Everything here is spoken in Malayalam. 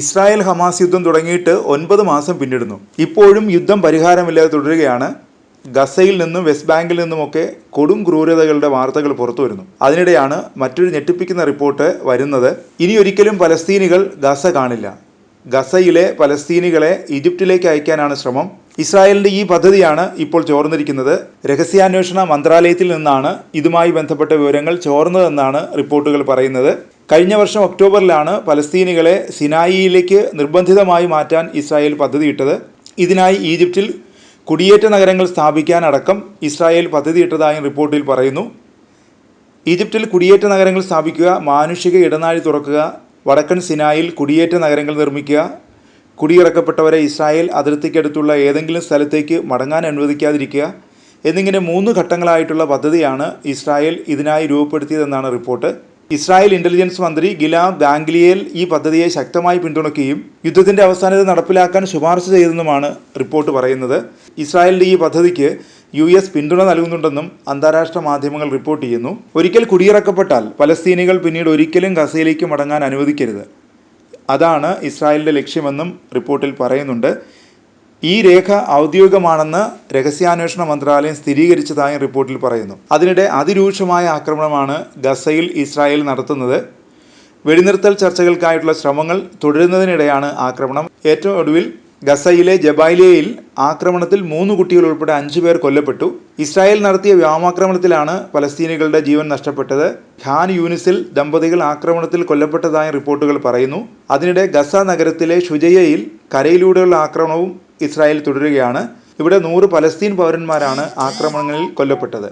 ഇസ്രായേൽ ഹമാസ് യുദ്ധം തുടങ്ങിയിട്ട് ഒൻപത് മാസം പിന്നിടുന്നു. ഇപ്പോഴും യുദ്ധം പരിഹാരമില്ലാതെ തുടരുകയാണ്. ഗസയിൽ നിന്നും വെസ്റ്റ് ബാങ്കിൽ നിന്നുമൊക്കെ കൊടും ക്രൂരതകളുടെ വാർത്തകൾ പുറത്തു വരുന്നു. അതിനിടെയാണ് മറ്റൊരു ഞെട്ടിപ്പിക്കുന്ന റിപ്പോർട്ട് വരുന്നത്. ഇനിയൊരിക്കലും പലസ്തീനികൾ ഗസ കാണില്ല. ഗസയിലെ പലസ്തീനികളെ ഈജിപ്തിലേക്ക് അയക്കാനാണ് ശ്രമം. ഇസ്രായേലിന്റെ ഈ പദ്ധതിയാണ് ഇപ്പോൾ ചോർന്നിരിക്കുന്നത്. രഹസ്യാന്വേഷണ മന്ത്രാലയത്തിൽ നിന്നാണ് ഇതുമായി ബന്ധപ്പെട്ട വിവരങ്ങൾ ചോർന്നതെന്നാണ് റിപ്പോർട്ടുകൾ പറയുന്നത്. കഴിഞ്ഞ വർഷം ഒക്ടോബറിലാണ് പലസ്തീനികളെ സിനായിയിലേക്ക് നിർബന്ധിതമായി മാറ്റാൻ ഇസ്രായേൽ പദ്ധതിയിട്ടത്. ഇതിനായി ഈജിപ്തിൽ കുടിയേറ്റ നഗരങ്ങൾ സ്ഥാപിക്കാനടക്കം ഇസ്രായേൽ പദ്ധതിയിട്ടതായും റിപ്പോർട്ടിൽ പറയുന്നു. ഈജിപ്തിൽ കുടിയേറ്റ നഗരങ്ങൾ സ്ഥാപിക്കുക മാനുഷിക ഇടനാഴി തുറക്കുക വടക്കൻ സിനായിൽ കുടിയേറ്റ നഗരങ്ങൾ നിർമ്മിക്കുക കുടിയിറക്കപ്പെട്ടവരെ ഇസ്രായേൽ അതിർത്തിക്കടുത്തുള്ള ഏതെങ്കിലും സ്ഥലത്തേക്ക് മടങ്ങാൻ അനുവദിക്കാതിരിക്കുക എന്നിങ്ങനെ മൂന്ന് ഘട്ടങ്ങളായിട്ടുള്ള പദ്ധതിയാണ് ഇസ്രായേൽ ഇതിനായി രൂപപ്പെടുത്തിയതെന്നാണ് റിപ്പോർട്ട്. ഇസ്രായേൽ ഇന്റലിജൻസ് മന്ത്രി ഗിലാം ബാംഗ്ലിയേൽ ഈ പദ്ധതിയെ ശക്തമായി പിന്തുണയ്ക്കുകയും യുദ്ധത്തിന്റെ അവസാനത നടപ്പിലാക്കാൻ ശുപാർശ ചെയ്തെന്നുമാണ് റിപ്പോർട്ട് പറയുന്നത്. ഇസ്രായേലിന്റെ ഈ പദ്ധതിക്ക് യു എസ് പിന്തുണ നൽകുന്നുണ്ടെന്നും അന്താരാഷ്ട്ര മാധ്യമങ്ങൾ റിപ്പോർട്ട് ചെയ്യുന്നു. ഒരിക്കൽ കുടിയിറക്കപ്പെട്ടാൽ പലസ്തീനികൾ പിന്നീട് ഒരിക്കലും ഗസയിലേക്ക് മടങ്ങാൻ അനുവദിക്കരുത്. അതാണ് ഇസ്രായേലിന്റെ ലക്ഷ്യമെന്നും റിപ്പോർട്ടിൽ പറയുന്നുണ്ട്. ഈ രേഖ ഔദ്യോഗികമാണെന്ന് രഹസ്യാന്വേഷണ മന്ത്രാലയം സ്ഥിരീകരിച്ചതായും റിപ്പോർട്ടിൽ പറയുന്നു. അതിനിടെ അതിരൂക്ഷമായ ആക്രമണമാണ് ഗസയിൽ ഇസ്രായേൽ നടത്തുന്നത്. വെടിനിർത്തൽ ചർച്ചകൾക്കായിട്ടുള്ള ശ്രമങ്ങൾ തുടരുന്നതിനിടെയാണ് ആക്രമണം. ഏറ്റവും ഒടുവിൽ ഗസയിലെ ജബാലിയയിൽ ആക്രമണത്തിൽ മൂന്ന് കുട്ടികൾ ഉൾപ്പെടെ അഞ്ചു പേർ കൊല്ലപ്പെട്ടു. ഇസ്രായേൽ നടത്തിയ വ്യോമാക്രമണത്തിലാണ് പലസ്തീനികളുടെ ജീവൻ നഷ്ടപ്പെട്ടത്. ഖാൻ യൂനിസിൽ ദമ്പതികൾ ആക്രമണത്തിൽ കൊല്ലപ്പെട്ടതായ റിപ്പോർട്ടുകൾ പറയുന്നു. അതിനിടെ ഗസ നഗരത്തിലെ ഷുജയയിൽ കരയിലൂടെയുള്ള ആക്രമണവും ഇസ്രായേൽ തുടരുകയാണ്. ഇവിടെ നൂറ് പലസ്തീൻ പൗരന്മാരാണ് ആക്രമണങ്ങളിൽ കൊല്ലപ്പെട്ടത്.